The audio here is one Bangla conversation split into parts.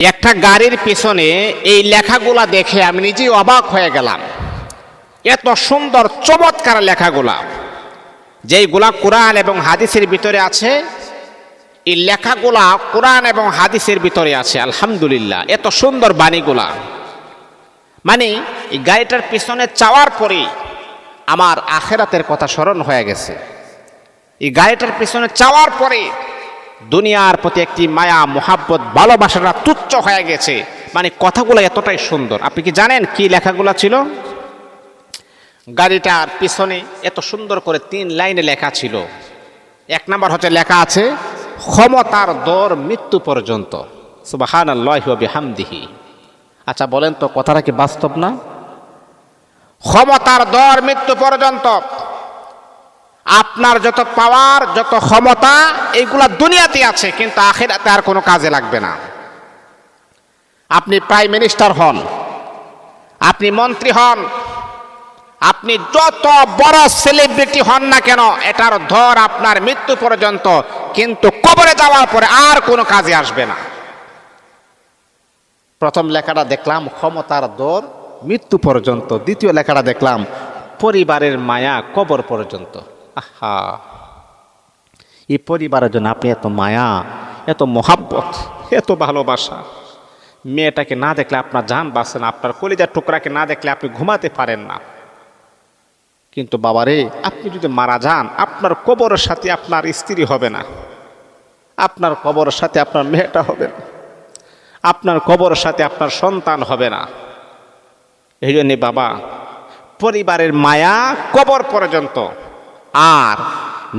একটা গাড়ির পিছনে এই লেখাগুলা দেখে আমি নিজেই অবাক হয়ে গেলাম। এত সুন্দর, চমৎকার লেখাগুলা। যেইগুলা কোরআন এবং হাদিসের ভিতরে আছে, এই লেখাগুলা কোরআন এবং হাদিসের ভিতরে আছে, আলহামদুলিল্লাহ। এত সুন্দর বাণীগুলা। মানে এই গাড়িটার পিছনে চাওয়ার পরেই আমার আখেরাতের কথা স্মরণ হয়ে গেছে। এই গাড়িটার পিছনে চাওয়ার পরে দুনিয়ার প্রতি একটি মায়া, মোহাব্বত, ভালোবাসাটা তুচ্ছ হয়ে গেছে। মানে কথাগুলো এতটাই সুন্দর। আপনি কি জানেন কি লেখাগুলো ছিল? গাড়িটার পিছনে এত সুন্দর করে তিন লাইনে লেখা ছিল। এক নাম্বার হচ্ছে লেখা আছে, ক্ষমতার দর মৃত্যু পর্যন্ত। হামদিহি আচ্ছা বলেন তো, কথাটা কি বাস্তব না? ক্ষমতার দর মৃত্যু পর্যন্ত। আপনার যত পাওয়ার, যত ক্ষমতা এইগুলা দুনিয়াতে আছে, কিন্তু আখেরাতে আর কোনো কাজে লাগবে না। আপনি প্রাইম মিনিস্টার হন, আপনি মন্ত্রী হন, আপনি যত বড় সেলিব্রিটি হন না কেন, এটার ধর আপনার মৃত্যু পর্যন্ত, কিন্তু কবরে যাওয়ার পরে আর কোনো কাজে আসবে না। প্রথম লেখাটা দেখলাম, ক্ষমতার দর মৃত্যু পর্যন্ত। দ্বিতীয় লেখাটা দেখলাম, পরিবারের মায়া কবর পর্যন্ত। আহা। এই পরিবারের জন্য আপনি এত মায়া, এত মহাব্বত, এত ভালোবাসা। মেয়েটাকে না দেখলে আপনার জান বাঁচে না, আপনার কলিজার টুকরাকে না দেখলে আপনি ঘুমাতে পারেন না। কিন্তু বাবারে, আপনি যদি মারা যান, আপনার কবরের সাথে আপনার স্ত্রী হবে না। আপনার কবরের সাথে আপনার মেয়েটা হবে না। আপনার কবরের সাথে আপনার সন্তান হবে না। এই জন্যে বাবা, পরিবারের মায়া কবর পর্যন্ত। আর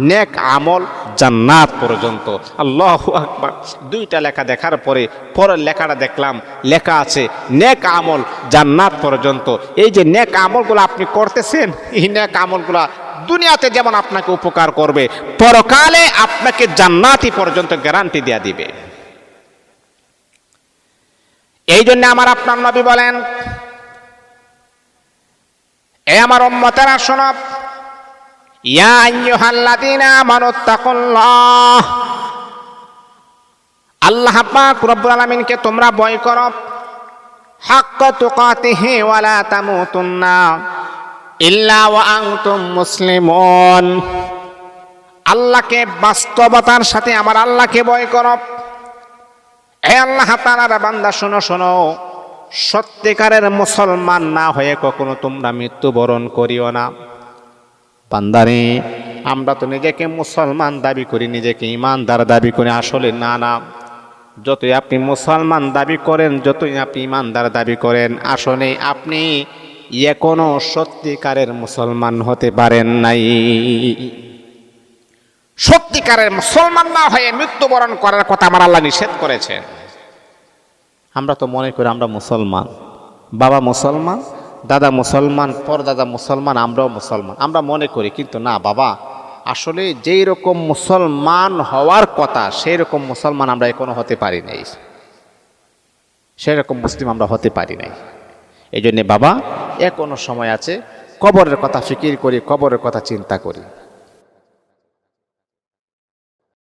নেক আমল জান্নাত পর্যন্ত। আল্লাহ আকবার। দুইটা লেখা দেখার পরে পরের লেখাটা দেখলাম, লেখা আছে, নেক আমল জান্নাত পর্যন্ত। এই যে নেক আমলগুলো আপনি করতেছেন, এই নেক আমলগুলা দুনিয়াতে যেমন আপনাকে উপকার করবে, পরকালে আপনাকে জান্নাতি পর্যন্ত গ্যারান্টি দেয়া দিবে। এই জন্য আমার আপনার নবী বলেন, এ আমার উম্মতেরা শোনব ইয়া আইয়ুহাল্লাযীনা আমানুত্তাকুল্লাহ আল্লাহ পাক রব্বুল আলামিনকে তোমরা ভয় করো। হাক্কা তুকাতিহি ওয়ালা তামুতুন্না ইল্লা ওয়া আনতুম মুসলিমুন। আল্লাহকে বাস্তবতার সাথে আমার আল্লাহকে ভয় করো। হে আল্লাহ তাআলার বান্দা, শোনো শোনো। সত্যিকারের মুসলমান না হয়ে কখনো তোমরা মৃত্যুবরণ করিও না। বান্দারে। আমরা তো নিজেকে মুসলমান দাবি করি, নিজেকে ইমানদার দাবি করি, আসলে না না। যতই আপনি মুসলমান দাবি করেন, যতই আপনি ইমানদার দাবি করেন, আসলে আপনি এখনও সত্যিকারের মুসলমান হতে পারেন নাই। সত্যিকারের মুসলমান না হয়ে মৃত্যুবরণ করার কথা আমার আল্লাহ নিষেধ করেছেন। আমরা তো মনে করি আমরা মুসলমান। বাবা মুসলমান দাদা মুসলমান, পর দাদা মুসলমান, আমরাও মুসলমান। আমরা মনে করি, কিন্তু না, বাবা, আসলে যেই রকম মুসলমান হওয়ার কথা, সেই রকম মুসলমান আমরা এখনও হতে পারি নাই। সেই রকম মুসলিম আমরা হতে পারি নাই। এই জন্যে বাবা, এখনও সময় আছে, কবরের কথা ফিকির করি, কবরের কথা চিন্তা করি।